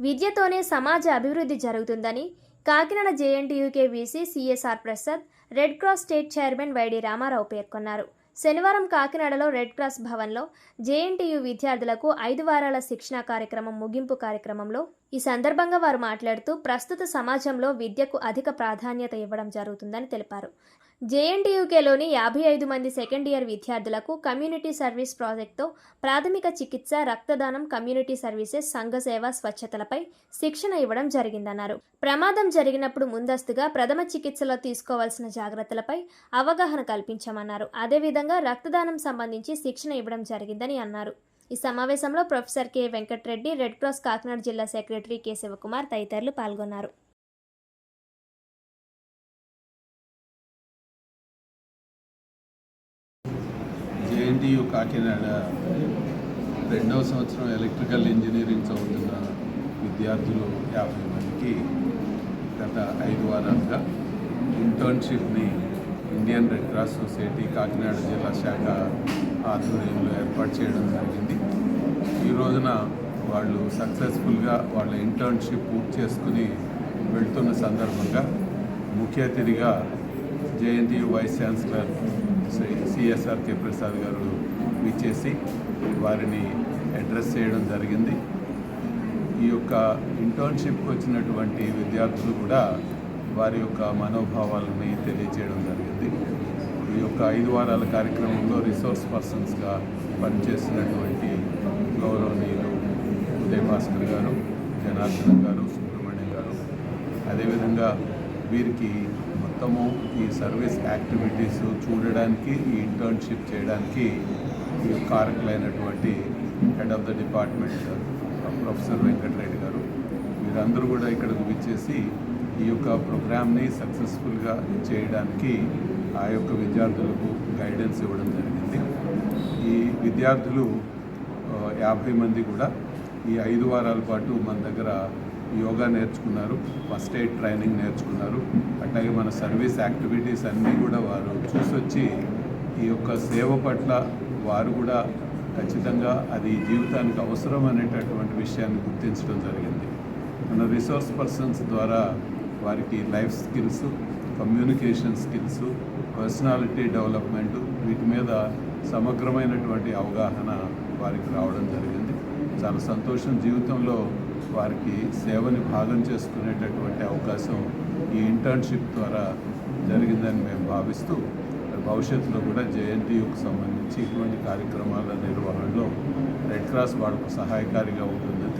విద్యతోనే సమాజ అభివృద్ధి జరుగుతుందని Kakinada JNTUK VC CSR Prasad red cross state chairman Y D Ramarao పేర్కొన్నారు. శనివారం కాకినాడలో రెడ్ క్రాస్ భవన్లో జేఎన్టీయూ విద్యార్థులకు ఐదు వారాల శిక్షణా కార్యక్రమం ముగింపు కార్యక్రమంలో ఈ సందర్భంగా వారు మాట్లాడుతూ ప్రస్తుత సమాజంలో విద్యకు అధిక ప్రాధాన్యత ఇవ్వడం జరుగుతుందని తెలిపారు. జేఎన్టీయూకేలోని యాభై ఐదు మంది సెకండ్ ఇయర్ విద్యార్థులకు కమ్యూనిటీ సర్వీస్ ప్రాజెక్టుతో ప్రాథమిక చికిత్స రక్తదానం కమ్యూనిటీ సర్వీసెస్ సంఘ సేవ స్వచ్ఛతలపై శిక్షణ ఇవ్వడం జరిగిందన్నారు. ప్రమాదం జరిగినప్పుడు ముందస్తుగా ప్రథమ చికిత్సలో తీసుకోవాల్సిన జాగ్రత్తలపై అవగాహన కల్పించామన్నారు. అదేవిధంగా రక్తదానం సంబంధించి శిక్షణ ఇవ్వడం జరిగిందని అన్నారు. ఈ సమావేశంలో professor K Venkatreddy red cross Kakinada జిల్లా సెక్రటరీ కె శివకుమార్ తదితరులు పాల్గొన్నారు. ఐటీయు కాకినాడ రెండవ సంవత్సరం ఎలక్ట్రికల్ ఇంజనీరింగ్ చదువుతున్న విద్యార్థులు యాభై మందికి గత ఐదు వారాలుగా ఇంటర్న్షిప్ని Indian red cross society Kakinada జిల్లా శాఖ ఆధ్వర్యంలో ఏర్పాటు చేయడం జరిగింది. ఈ రోజున వాళ్ళు సక్సెస్ఫుల్గా వాళ్ళ ఇంటర్న్షిప్ పూర్తి చేసుకుని వెళ్తున్న సందర్భంగా ముఖ్య అతిథిగా JNTU vice chancellor Shri CSR Prasad గారు విచ్చేసి వారిని అడ్రస్ చేయడం జరిగింది. ఈ యొక్క ఇంటర్న్షిప్కి వచ్చినటువంటి విద్యార్థులు కూడా వారి యొక్క మనోభావాలని తెలియజేయడం జరిగింది. ఈ యొక్క ఐదు వారాల కార్యక్రమంలో రిసోర్స్ పర్సన్స్గా పనిచేస్తున్నటువంటి గౌరవనీయులు ఉదయ్ భాస్కర్ గారు జనార్దన్ గారు సుబ్రహ్మణ్యం గారు. అదేవిధంగా వీరికి మొత్తము ఈ సర్వీస్ యాక్టివిటీస్ చూడడానికి ఈ ఇంటర్న్షిప్ చేయడానికి ఈ కారకులైనటువంటి head of the department professor Venkatareddy గారు మీరందరూ కూడా ఇక్కడకు విచ్చేసి ఈ యొక్క ప్రోగ్రామ్ని సక్సెస్ఫుల్గా చేయడానికి ఆ యొక్క విద్యార్థులకు గైడెన్స్ ఇవ్వడం జరిగింది. ఈ విద్యార్థులు యాభై మంది కూడా ఈ ఐదు వారాల పాటు మన దగ్గర యోగా నేర్చుకున్నారు ఫస్ట్ ఎయిడ్ ట్రైనింగ్ నేర్చుకున్నారు. అట్లాగే మన సర్వీస్ యాక్టివిటీస్ అన్నీ కూడా వారు చూసొచ్చి ఈ యొక్క సేవ పట్ల వారు కూడా ఖచ్చితంగా అది జీవితానికి అవసరం అనేటటువంటి విషయాన్ని గుర్తించడం జరిగింది. మన రిసోర్స్ పర్సన్స్ ద్వారా వారికి life skills communication skills personality development వీటి మీద సమగ్రమైనటువంటి అవగాహన వారికి రావడం జరిగింది. చాలా సంతోషం జీవితంలో వారికి సేవని భాగం చేసుకునేటటువంటి అవకాశం ఈ ఇంటర్న్షిప్ ద్వారా జరిగిందని మేము భావిస్తూ భవిష్యత్తులో కూడా జేఎన్టీయూకి సంబంధించి ఇటువంటి కార్యక్రమాల నిర్వహణలో రెడ్ క్రాస్ వాళ్ళకు సహాయకారిగా ఉంటుందని